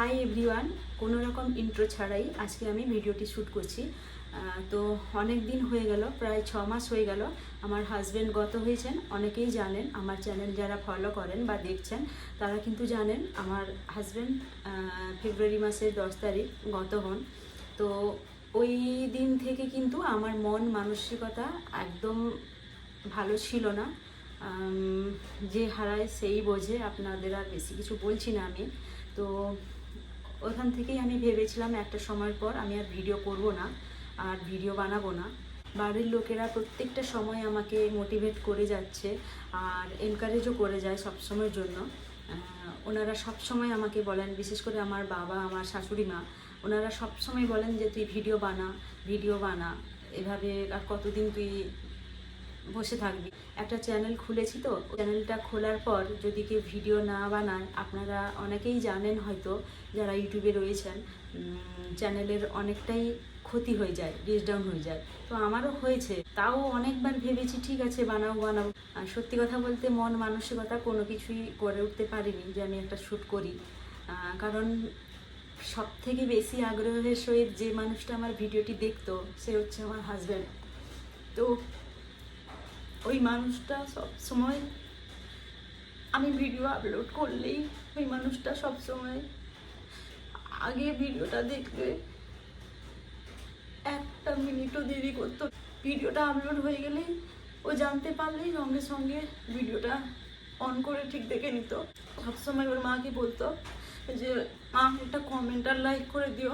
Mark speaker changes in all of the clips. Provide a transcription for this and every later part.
Speaker 1: Hi everyone কোনো রকম intro ছাড়াই আজকে আমি ভিডিওটি শ্যুট করছি। তো অনেক দিন হয়ে গেল, প্রায় ছ মাস হয়ে গেল আমার হাজব্যান্ড গত হয়েছেন। অনেকেই জানেন, আমার চ্যানেল যারা ফলো করেন বা দেখছেন, তারা কিন্তু জানেন আমার হাজব্যান্ড ফেব্রুয়ারি মাসের দশ তারিখ গত হন। তো ওই দিন থেকে কিন্তু আমার মন মানসিকতা একদম ভালো ছিল না। যে হারায় সেই বোঝে, আপনাদের আর বেশি কিছু বলছি না আমি। তো ওখান থেকেই আমি ভেবেছিলাম একটা সময় পর আমি আর ভিডিও করব না, আর ভিডিও বানাবো না। বাড়ির লোকেরা প্রত্যেকটা সময় আমাকে মোটিভেট করে যাচ্ছে আর এনকারেজও করে যায় সবসময়ের জন্য। ওনারা সবসময় আমাকে বলেন, বিশেষ করে আমার বাবা, আমার শাশুড়ি মা, ওনারা সবসময় বলেন যে, তুই ভিডিও বানা ভিডিও বানা। এভাবে আর কতদিন তুই বসে থাকবি। একটা চ্যানেল খুলেছি তো চ্যানেলটা খোলার পর যদি কেউ ভিডিও না বানায়, আপনারা অনেকেই জানেন হয়তো, যারা ইউটিউবে রয়েছেন চ্যানেলের অনেকটাই ক্ষতি হয়ে যায় রিচ ডাউন হয়ে যায়। তো আমারও হয়েছে, তাও অনেকবার ভেবেছি, ঠিক আছে বানাবো আর সত্যি কথা বলতে মন মানসিকতা কোনো কিছুই করে উঠতে পারিনি যে আমি একটা শ্যুট করি। কারণ সব থেকে বেশি আগ্রহের সহিত যে মানুষটা আমার ভিডিওটি দেখতো, সে হচ্ছে আমার হাজব্যান্ড তো ওই মানুষটা সব সময় আমি ভিডিও আপলোড করলেই ওই মানুষটা সব সময় আগে ভিডিওটা দেখবে। একটা মিনিটও দেরি করতো। ভিডিওটা আপলোড হয়ে গেলেই ও জানতে পারলেই সঙ্গে সঙ্গে ভিডিওটা অন করে ঠিক দেখে নিত। সবসময় ওর মাকে বলতো যে, মা, একটা কমেন্ট আর লাইক করে দিও।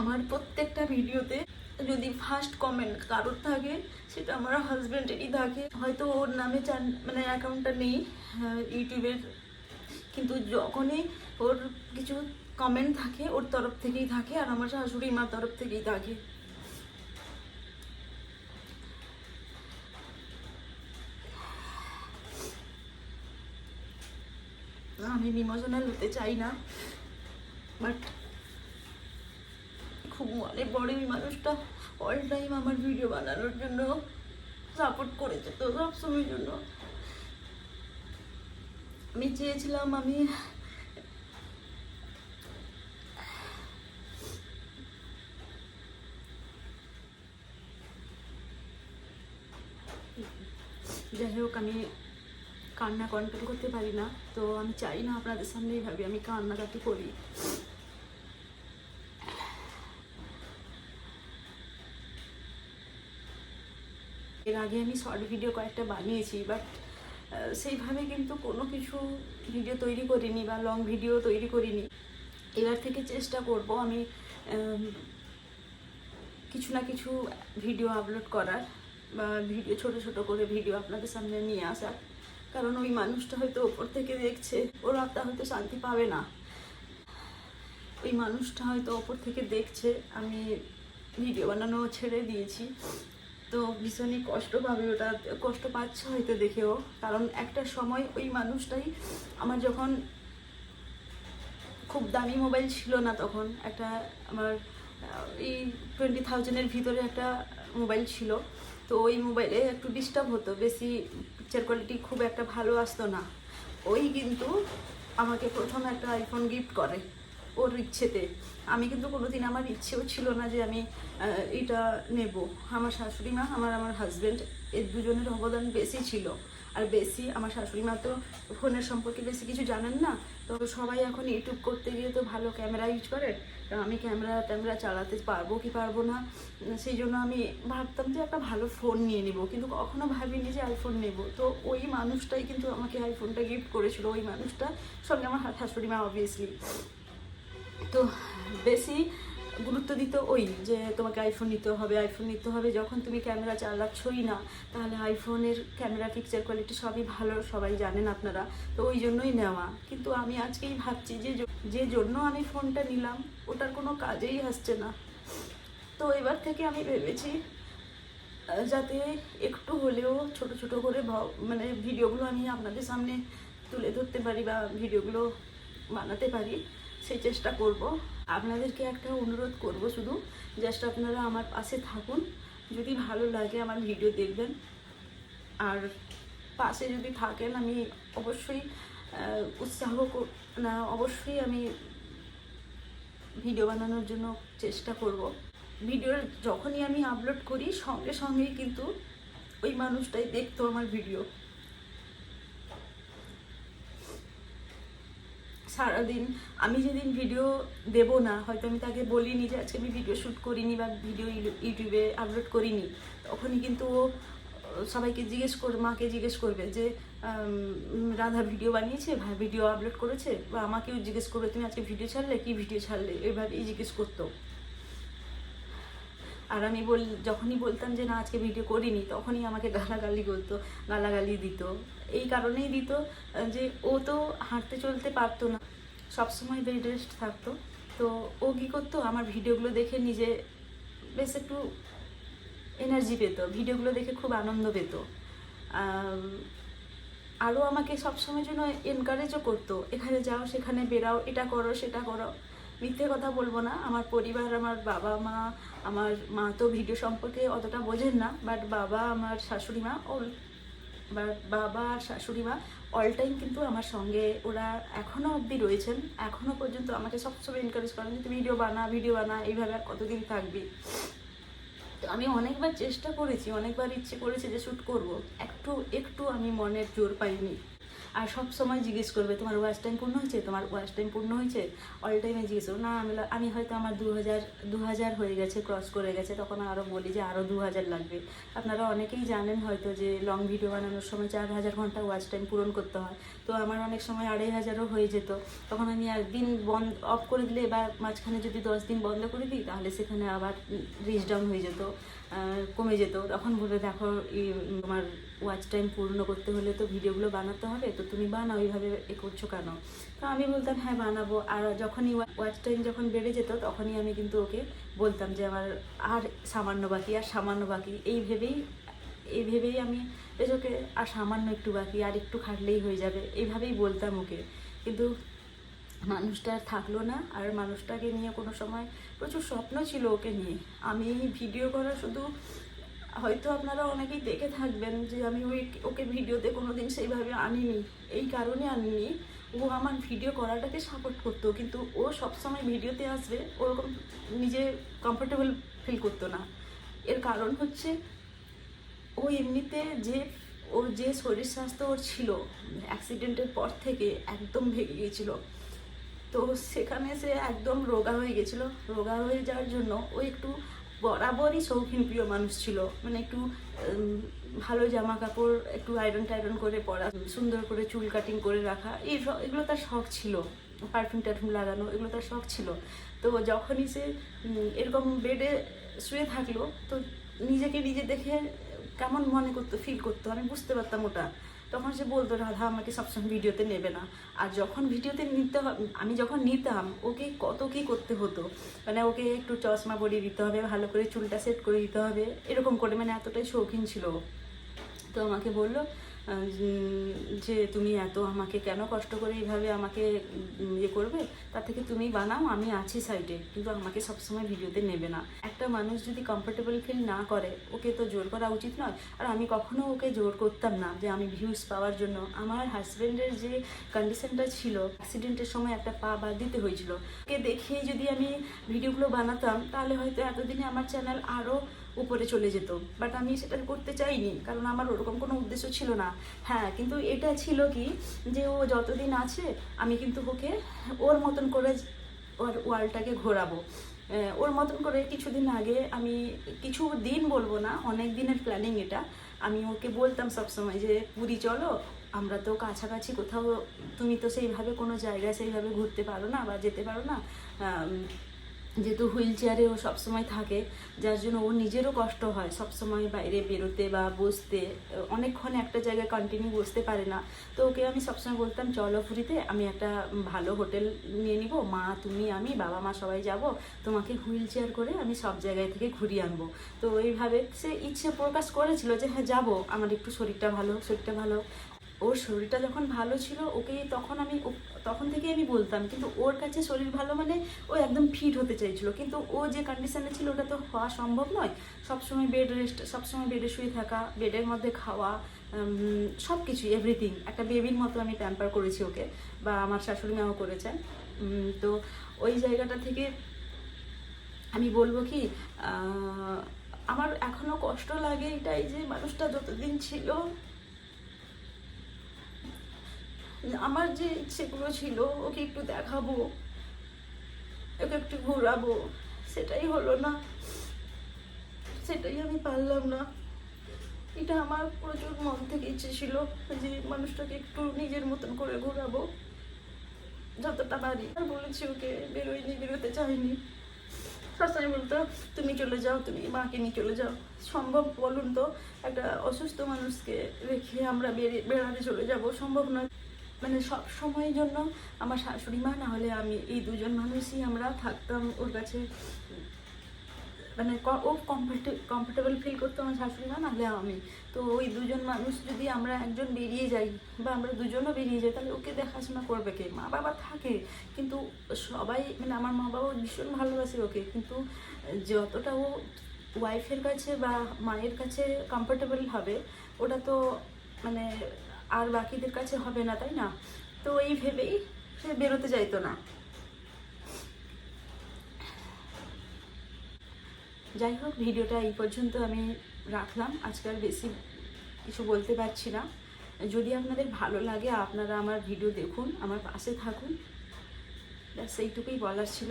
Speaker 1: আমার প্রত্যেকটা ভিডিওতে যদি ফার্স্ট কমেন্ট কারোর থাকে সেটা আমার হাজব্যান্ডেরই থাকে। হয়তো ওর নামে চান মানে অ্যাকাউন্টটা নেই আহ, ইউটিউবের। কিন্তু যখনই ওর কিছু কমেন্ট থাকে ওর তরফ থেকেই থাকে আর আমার শাশুড়ি মার তরফ থেকেই থাকে। আমি ইমোশনাল হতে চাই না বাট মনে পড়ে ওই মানুষটা অল টাইম আমার ভিডিও বানানোর জন্য সাপোর্ট করেছে তো সব সময়ের জন্য। আমি চেয়েছিলাম আমি যাই হোক, আমি কান্না কন্ট্রোল করতে পারি না, তো আমি চাই না আপনাদের সামনে এইভাবে আমি কান্নাকাটি করি। এর আগে আমি শর্ট ভিডিও কয়েকটা বানিয়েছি বাট সেইভাবে কিন্তু কোনো কিছু ভিডিও তৈরি করিনি বা লং ভিডিও তৈরি করিনি। এবার থেকে চেষ্টা করব আমি কিছু না কিছু ভিডিও আপলোড করার বা ভিডিও ছোট ছোট করে ভিডিও আপনাদের সামনে নিয়ে আসার। কারণ ওই মানুষটা হয়তো ওপর থেকে দেখছে, ওর আত্মা হয়তো শান্তি পাবে না। ওই মানুষটা হয়তো ওপর থেকে দেখছে, আমি ভিডিও বানানো ছেড়ে দিয়েছি। তো ভীষণই কষ্ট পাবে ওটা, কষ্ট পাচ্ছে হয়তো দেখেও। কারণ একটা সময় ওই মানুষটাই আমার যখন খুব দামি মোবাইল ছিল না তখন, একটা আমার এই টোয়েন্টি থাউজেন্ডের ভিতরে একটা মোবাইল ছিল। তো ওই মোবাইলে একটু ডিস্টার্ব হতো, বেশি পিকচার কোয়ালিটি খুব একটা ভালো আসতো না। ওই কিন্তু আমাকে প্রথম একটা আইফোন গিফট করে। ওর ইচ্ছেতে। আমি কিন্তু কোনোদিন আমার ইচ্ছেও ছিল না যে আমি এটা নেব। আমার শাশুড়ি মা, আমার আমার হাজব্যান্ড এর দুজনের অবদান বেশি ছিল। আর বেশি, আমার শাশুড়ি মা তো ফোনের সম্পর্কে বেশি কিছু জানেন না। তো সবাই এখন ইউটিউব করতে গিয়ে তো ভালো ক্যামেরা ইউজ করে তো আমি ক্যামেরা ট্যামেরা চালাতে পারব কি পারব না, সেই জন্য আমি ভাবতাম যে একটা ভালো ফোন নিয়ে নিব। কিন্তু কখনো ভাবিনি যে আইফোন নেব। তো ওই মানুষটাই কিন্তু আমাকে আইফোনটা গিফট করেছিল। ওই মানুষটা সঙ্গে আমার শাশুড়ি মা অবভিয়াসলি তো বেশি গুরুত্ব দিত ওই যে তোমাকে আইফোন নিতে হবে আইফোন নিতে হবে। যখন তুমি ক্যামেরা চালাচ্ছই না, তাহলে আইফোনের ক্যামেরা পিকচার কোয়ালিটি সবই ভালো, সবাই জানেন আপনারা। তো ওই জন্যই নেওয়া। কিন্তু আমি আজকেই ভাবছি যে যে জন্য আমি ফোনটা নিলাম, ওটার কোনো কাজেই আসছে না। তো এবার থেকে আমি ভেবেছি যাতে একটু হলেও ছোট ছোট করে মানে ভিডিওগুলো আমি আপনাদের সামনে তুলে ধরতে পারি বা ভিডিওগুলো বানাতে পারি। সেই চেষ্টা করব। আপনাদেরকে একটা অনুরোধ করব শুধু জাস্ট আপনারা আমার পাশে থাকুন। যদি ভালো লাগে আমার ভিডিও দেখবেন। আর পাশে যদি থাকেন, আমি অবশ্যই উৎসাহ না, অবশ্যই আমি ভিডিও বানানোর জন্য চেষ্টা করব। ভিডিও যখনই আমি আপলোড করি, সঙ্গে সঙ্গেই কিন্তু ওই মানুষটাই দেখতো আমার ভিডিও। সারাদিন আমি যেদিন ভিডিও দেব না, হয়তো আমি তাকে বলিনি যে আজকে আমি ভিডিও শ্যুট করিনি বা ভিডিও ইউটিউবে আপলোড করিনি, তখনই কিন্তু ও, সবাইকে জিজ্ঞেস কর, মাকে জিজ্ঞেস করবে যে রাধা ভিডিও বানিয়েছে, ভাই ভিডিও আপলোড করেছে? বা আমাকেও জিজ্ঞেস করবে, তুমি আজকে ভিডিও ছাড়লে? কি ভিডিও ছাড়লে? এভাবেই জিজ্ঞেস করতো। আর আমি বল, যখনই বলতাম যে, না, আজকে ভিডিও করিনি, তখনই আমাকে গালাগালি করতো গালাগালি দিত। এই কারণেই দিত, যে, ও তো হাঁটতে চলতে পারতো না। সবসময় বেড রেস্ট থাকতো। তো ও কী করতো, আমার ভিডিওগুলো দেখে নিজে বেশ একটু এনার্জি পেত। ভিডিওগুলো দেখে খুব আনন্দ পেত। আরও আমাকে সবসময় জন্য এনকারেজও করতো, এখানে যাও, সেখানে বেরাও, এটা করো, সেটা করো। মিথ্যে কথা বলব না। আমার পরিবার, আমার বাবা মা, আমার মা তো ভিডিও সম্পর্কে অতটা বোঝেন না বাট বাবা আমার শাশুড়ি মা বাট বাবা আর শাশুড়ি মা অল টাইম কিন্তু আমার সঙ্গে ওরা এখনও অবধি রয়েছেন। এখনও পর্যন্ত আমাকে সবসময় এনকারেজ করেন যে ভিডিও বানা ভিডিও বানা, এইভাবে আর কতদিন থাকবি? তো আমি অনেকবার চেষ্টা করেছি, অনেকবার ইচ্ছে করেছি যে শ্যুট করব। একটু একটু আমি মনের জোর পাইনি। আর সব সময় জিজ্ঞেস করবে, তোমার ওয়াচ টাইম পূর্ণ হয়েছে? তোমার ওয়াচ টাইম পূর্ণ হয়েছে? অল টাইমে জিজ্ঞেস করব, না, আমি আমি হয়তো আমার দু হাজার দু হাজার হয়ে গেছে ক্রস করে গেছে। তখন আরও বলি যে আরও দু হাজার লাগবে। আপনারা অনেকেই জানেন হয়তো যে লং ভিডিও বানানোর সময় চার হাজার ঘণ্টা ওয়াচ টাইম পূরণ করতে হয়। তো আমার অনেক সময় আড়াই হাজারও হয়ে যেত। তখন আমি একদিন বন্ধ অফ করে দিলে বা মাঝখানে যদি দশ দিন বন্ধ করে দিই, তাহলে সেখানে আবার রিচ ডাউন হয়ে যেত। কমে যেত। তখন বলে, দেখো তোমার ওয়াচ টাইম পূর্ণ করতে হলে তো ভিডিওগুলো বানাতে হবে, তো তুমি বানাও, এইভাবে এ করছ কেন? তো আমি বলতাম হ্যাঁ বানাবো। আর যখনই ওয়াচ টাইম যখন বেড়ে যেত, তখনই আমি কিন্তু ওকে বলতাম যে, আমার আর সামান্য বাকি, আর সামান্য বাকি। এই ভেবেই এই ভেবেই আমি বেশ আর সামান্য একটু বাকি, আর একটু খাটলেই হয়ে যাবে। এইভাবেই বলতাম ওকে। কিন্তু মানুষটা থাকল না, আর মানুষটাকে নিয়ে কোনো সময় প্রচুর স্বপ্ন ছিল ওকে নিয়ে। আমি ভিডিও করা শুধু, হয়তো আপনারা অনেকেই দেখে থাকবেন যে আমি ওই ওকে ভিডিওতে কোনো দিন সেইভাবে আনিনি। এই কারণে আনিনি। ও আমার ভিডিও করাটাকে সাপোর্ট করতো, কিন্তু ও সবসময় ভিডিওতে আসবে, ওরকম নিজে কমফোর্টেবল ফিল করতো না। এর কারণ হচ্ছে, ও এমনিতে যে, ওর যে শরীর স্বাস্থ্য ওর ছিল অ্যাক্সিডেন্টের পর থেকে একদম ভেঙে গিয়েছিল। তো সেখানে সে একদম রোগা হয়ে গেছিল। রোগা হয়ে যাওয়ার জন্য ও একটু বরাবরই শৌখিন প্রিয় মানুষ ছিল। মানে একটু ভালো জামা কাপড় একটু আয়রন টাইরন করে পরা, সুন্দর করে চুল কাটিং করে রাখা। এই এগুলো তার শখ ছিল। পারফিউম টারফিউম লাগানো, এগুলো তার শখ ছিল। তো যখনই সে এরকম বেডে শুয়ে থাকল, তো নিজেকে নিজে দেখে কেমন মনে করতো ফিল করতো, আমি বুঝতে পারতাম ওটা। তখন সে বলতো, রাধা আমাকে সবসময় ভিডিওতে নেবে না। আর যখন ভিডিওতে নিতে আমি যখন নিতাম, ওকে কত কী করতে হতো? মানে ওকে একটু চশমা পরিয়ে দিতে হবে, ভালো করে চুলটা সেট করে দিতে হবে, এরকম করে। মানে এতটাই শৌখিন ছিল তো আমাকে বলল যে তুমি এত আমাকে কেন কষ্ট করে এইভাবে আমাকে ইয়ে করবে, তার থেকে তুমি বানাও, আমি আছি সাইডে কিন্তু আমাকে সবসময় ভিডিওতে নেবে না। একটা মানুষ যদি কমফোর্টেবল ফিল না করে, ওকে তো জোর করা উচিত নয়। আর আমি কখনো ওকে জোর করতাম না যে আমি ভিউজ পাওয়ার জন্য। আমার হাজব্যান্ডের যে কন্ডিশনটা ছিল অ্যাক্সিডেন্টের সময় একটা পা বাদ দিতে হয়েছিল। ওকে দেখিয়ে যদি আমি ভিডিওগুলো বানাতাম, তাহলে হয়তো এতদিনে আমার চ্যানেল আরও উপরে চলে যেত। বাট আমি সেটা করতে চাইনি, কারণ আমার ওরকম কোনো উদ্দেশ্য ছিল না। হ্যাঁ কিন্তু এটা ছিল কি, যে ও যতদিন আছে, আমি কিন্তু ওকে ওর মতন করে ওর ওয়ার্ল্ডটাকে ঘোরাবো। ওর মতন করে কিছুদিন আগে আমি কিছু দিন বলব না, অনেক দিনের প্ল্যানিং এটা। আমি ওকে বলতাম সবসময় যে, পুরী চলো, আমরা তো কাছাকাছি কোথাও, তুমি তো সেইভাবে কোনো জায়গায় সেইভাবে ঘুরতে পারো না বা যেতে পারো না। যেহেতু হুইল চেয়ারে ও সবসময় থাকে, যার জন্য ওর নিজেরও কষ্ট হয়। সবসময় বাইরে বেরোতে বা বসতে, অনেকক্ষণ একটা জায়গায় কন্টিনিউ বসতে পারে না। তো ওকে আমি সবসময় বলতাম, চলো পুরীতে, আমি একটা ভালো হোটেল নিয়ে নিব। মা, তুমি, আমি, বাবা, মা সবাই যাব। তোমাকে হুইল চেয়ার করে আমি সব জায়গায় থেকে ঘুরিয়ে আনব। তো এইভাবে সে ইচ্ছে প্রকাশ করেছিল যে হ্যাঁ যাব। আমার একটু শরীরটা ভালো শরীরটা ভালো ওর শরীরটা যখন ভালো ছিল, ওকে তখন আমি তখন থেকে আমি বলতাম, কিন্তু ওর কাছে শরীর ভালো মানে ও একদম ফিট হতে চাইছিল। কিন্তু ও যে কন্ডিশনে ছিল ওটা তো হওয়া সম্ভব নয়। সবসময় বেড রেস্ট সবসময় বেডে শুয়ে থাকা বেডের মধ্যে খাওয়া সব কিছু এভরিথিং একটা বেবির মতো আমি প্যাম্পার করেছি ওকে, বা আমার শাশুড়ি মাও করেছেন। তো ওই জায়গাটা থেকে আমি বলব কি আমার এখনও কষ্ট লাগে এটাই যে মানুষটা যতদিন ছিল আমার যে ইচ্ছেগুলো ছিল, ওকে একটু দেখাবো, ওকে একটু ঘোরাবো, সেটাই হলো না। সেটাই আমি পারলাম না। এটা আমার প্রচুর মন থেকে ইচ্ছে ছিল যে মানুষটাকে একটু নিজের মতন করে ঘোরাবো, যতটা পারি। আর বলেছি ওকে, বেরোয়নি, বেরোতে চাইনি। সবসময় বলতো, তুমি চলে যাও, তুমি মাকে নিয়ে চলে যাও। সম্ভব বলুন তো, একটা অসুস্থ মানুষকে রেখে আমরা বেড়াতে চলে যাব? সম্ভব নয়। মানে সব সময়ের জন্য আমার শাশুড়ি মা, না হলে আমি এই দুজন মানুষই আমরা থাকতাম ওর কাছে। মানে ও কমফোর্টেবল ফিল করতো আমার শাশুড়ি মা নাহলে আমি। তো ওই দুজন মানুষ যদি আমরা একজন বেরিয়ে যাই বা আমরা দুজনও বেরিয়ে যাই, তাহলে ওকে দেখাশোনা করবে কে? মা বাবা থাকে, কিন্তু সবাই মানে আমার মা বাবা ভীষণ ভালোবাসে ওকে। কিন্তু যতটা ও ওয়াইফের কাছে বা মায়ের কাছে কমফোর্টেবল হবে, ওটা তো মানে আর বাকিদের কাছে হবে না, তাই না? তো এই ভেবেই সে বেরোতে চাইতো না। যাই হোক, ভিডিওটা এই পর্যন্ত আমি রাখলাম। আজকাল বেশি কিছু বলতে পারছি না। যদি আপনাদের ভালো লাগে, আপনারা আমার ভিডিও দেখুন, আমার পাশে থাকুন। ব্যাস, এইটুকুই বলার ছিল।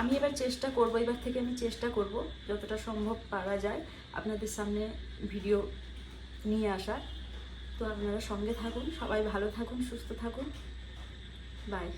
Speaker 1: আমি এবার চেষ্টা করব, এবার থেকে আমি চেষ্টা করব, যতটা সম্ভব পারা যায় আপনাদের সামনে ভিডিও নিয়ে আসার। তো আপনারা সঙ্গে থাকুন সবাই ভালো থাকুন সুস্থ থাকুন। বাই